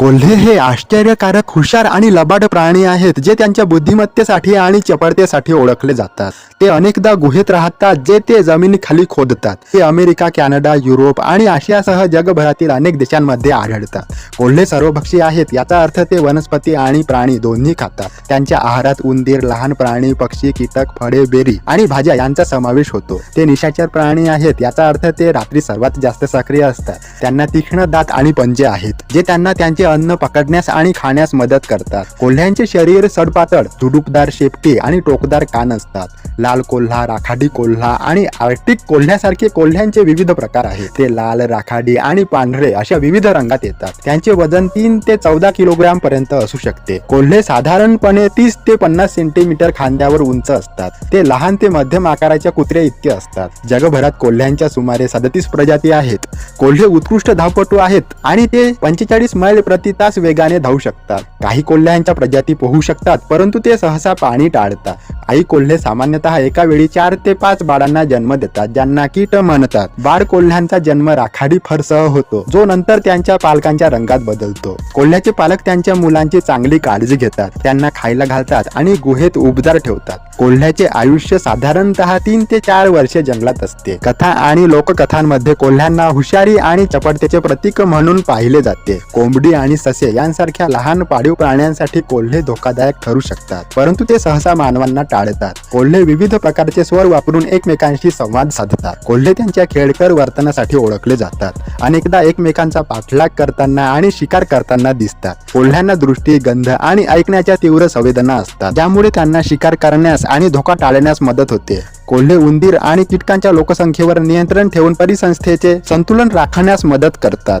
कोल्हे हे आश्चर्यकारक हुशार आणि लबाड प्राणी आहेत जे त्यांच्या बुद्धिमत्तेसाठी आणि चपळतेसाठी ओळखले जातात. ते अनेकदा गुहेत राहतात जे ते जमिनीखाली खोदतात. ते अमेरिका कॅनडा युरोप आणि आशियासह जगभरातील अनेक देशांमध्ये आढळतात. कोल्हे सर्वभक्षी आहेत याचा अर्थ ते वनस्पती आणि प्राणी दोन्ही खातात. त्यांच्या आहारात उंदीर लहान प्राणी पक्षी कीटक फळे बेरी आणि भाज्या यांचा समावेश होतो. ते निशाचर प्राणी आहेत याचा अर्थ ते रात्री सर्वात जास्त सक्रिय असतात. त्यांना तीक्ष्ण दात आणि पंजे आहेत जे त्यांना त्यांचे अन्न पकडण्यास आणि खाण्यास मदत करतात. कोल्ह्यांचे शरीर सडपातळ तुडुकदार शेपटी आणि टोकदार कान असतात. लाल कोल्हा राखाडी कोल्हा आणि आर्टिक कोल्ह्यासारखे कोल्ह्यांचे विविध प्रकार आहेत. ते लाल राखाडी आणि पांढरे अशा विविध रंगात येतात. त्यांचे वजन तीन ते चौदा किलोग्राम पर्यंत असू शकते. कोल्हे साधारणपणे तीस ते पन्नास सेंटीमीटर खांद्यावर उंच असतात. ते लहान ते मध्यम आकाराच्या कुत्र्या इतके असतात. जगभरात कोल्ह्यांच्या सुमारे सदतीस प्रजाती आहेत. कोल्हे उत्कृष्ट धावपटू आहेत आणि ते पंचेचाळीस मैल प्रति तास वेगाने धावू शकतात. काही कोल्ह्यांच्या प्रजाती पोहू शकतात परंतु ते सहसा पाणी टाळतात. आई कोल्हे सामान्यतः एका वेळी चार ते पाच बाळांना जन्म देतात ज्यांना कीट म्हणतात. बाळ कोल्ह्यांचा जन्म राखाडी फरसह होतो जो नंतर त्यांच्या पालकांच्या रंगात बदलतो. कोल्ह्याचे पालक त्यांच्या मुलांची चांगली काळजी घेतात त्यांना खायला घालतात आणि गुहेत उबदार ठेवतात. कोल्ह्याचे आयुष्य साधारणतः तीन ते चार वर्षे जंगलात असते. कथा आणि लोककथांमध्ये कोल्ह्यांना हुशारी आणि चपटतेचे प्रतीक म्हणून पाहिले जाते. कोंबडी आणि ससे यांसारख्या लहान पाळीव प्राण्यांसाठी कोल्हे धोकादायक ठरू शकतात. परंतु ते सहसा मानवांना टाळतात. कोल्हे विविध प्रकारचे स्वर वापरून एकमेकांशी संवाद साधतात. कोल्हे त्यांच्या खेळकर वर्तनासाठी ओळखले जातात अनेकदा एकमेकांचा पाठलाग करताना आणि शिकार करताना दिसतात. कोल्ह्यांना दृष्टी गंध आणि ऐकण्याच्या तीव्र संवेदना असतात. ज्यामुळे त्यांना शिकार करण्यास आणि धोका टाळण्यास मदत होते. कोल्हे उंदीर आणि कीटकांच्या लोकसंख्येवर नियंत्रण ठेवून परिसंस्थेचे संतुलन राखण्यास मदत करतात.